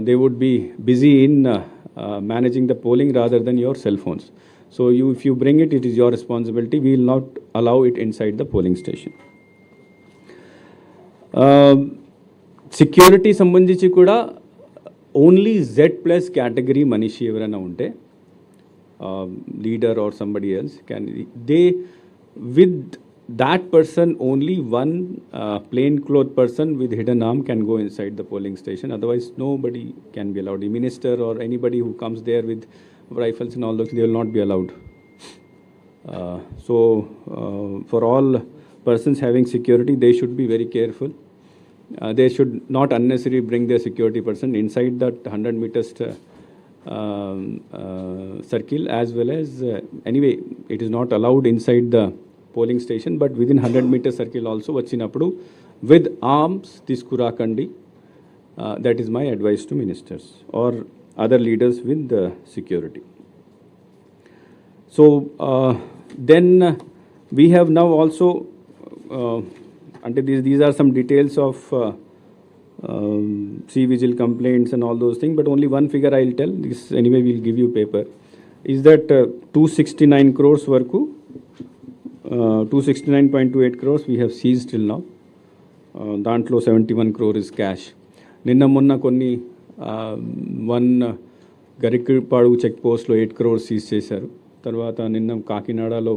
they would be busy in managing the polling rather than your cell phones. So you, if you bring it, it is your responsibility. We will not allow it inside the polling station. Security సంబంధించి కూడా only Z plus category మనిషి ఎవరైనా ఉంటే leader or somebody else can they with that person only one uh, plain clothes person with hidden arm can go inside the polling station. Otherwise nobody can be allowed. The minister or anybody who comes there with rifles and all those they will not be allowed. Uh, so uh, for all persons having security they should be very careful. Uh, they should not unnecessarily bring their security person inside that 100 meters uh, um, uh, circle as well as uh, anyway it is not allowed inside the polling station but within hundred metre circle also వచ్చినప్పుడు with arms తీసుకురాకండి that is my advice to ministers or other leaders with the security so then we have now also అంటే these these are some details of sea vigil complaints and all those things but only one figure i'll tell this anyway we'll give you paper is that uh, 269 crores worku two sixty nine point two eight crores we have seize still now దాంట్లో seventy one crore is cash నిన్న మొన్న కొన్ని one Garikapadu check పోస్ట్లో eight crore seize చేశారు. తర్వాత నిన్న కాకినాడలో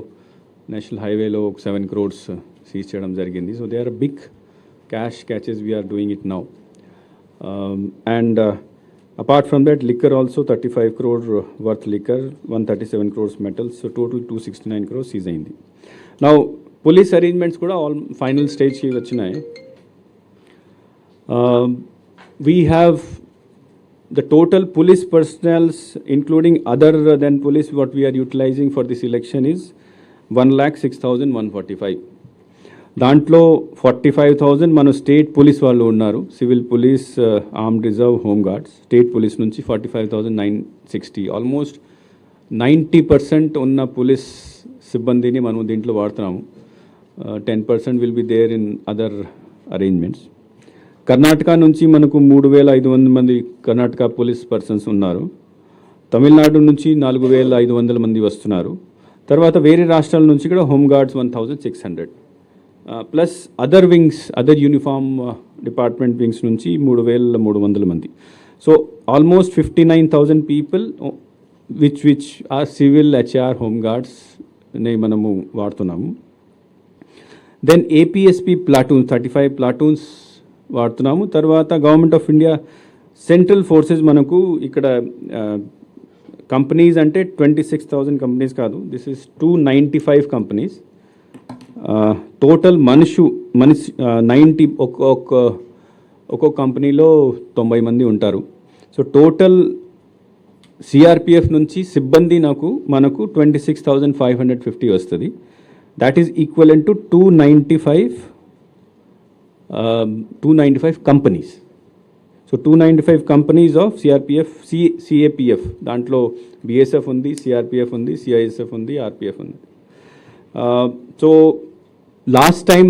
national హైవేలో ఒక సెవెన్ క్రోర్స్ సీజ్ చేయడం జరిగింది. So they are big cash catches we are doing it now and apart from that Apart from that, liquor worth liquor one thirty seven 137 crores metals, so total 269 crores seize అయింది now police arrangements కూడా all final స్టేజ్కి వచ్చినాయి we have the total police personnels including other then police what we are utilising for this election is one lakh six thousand one forty five దాంట్లో forty five thousand మన state police వాళ్ళు ఉన్నారు. Civil police uh, armed reserve home guards. State police నుంచి forty five thousand nine sixty. Almost ninety percent ఉన్న police సిబ్బందిని మనం దీంట్లో వాడుతున్నాము. Uh, ten percent will be there in other arrangements Karnataka నుంచి మనకు మూడు వేల ఐదు వందల మంది కర్ణాటక పోలీస్ పర్సన్స్ ఉన్నారు. తమిళనాడు నుంచి నాలుగు వేల ఐదు వందల మంది వస్తున్నారు. తర్వాత వేరే రాష్ట్రాల నుంచి కూడా home guards one thousand six hundred. Plus other wings other uniform department wings నుంచి మూడు వేల మూడు వందల మంది. So almost fifty nine thousand people which which are civil HR హోమ్గార్డ్స్ని మనము వాడుతున్నాము. Then APSP platoons thirty five platoons వాడుతున్నాము. తర్వాత government of India central forces మనకు ఇక్కడ కంపెనీస్ అంటే ట్వంటీ సిక్స్ థౌజండ్ కంపెనీస్ కాదు. This is two ninety five companies. Total మనుషు మనిషి నైంటీ ఒక్కొక్క ఒక్కొక్క కంపెనీలో తొంభై మంది ఉంటారు. సో టోటల్ సిఆర్పిఎఫ్ నుంచి సిబ్బంది నాకు మనకు twenty six thousand five hundred fifty వస్తుంది. That is equal to two ninety five two ninety five companies so two ninety five companies of CRPF C CAPF దాంట్లో బిఎస్ఎఫ్ ఉంది సిఆర్పిఎఫ్ ఉంది CISF ఉంది RPF ఉంది. So last time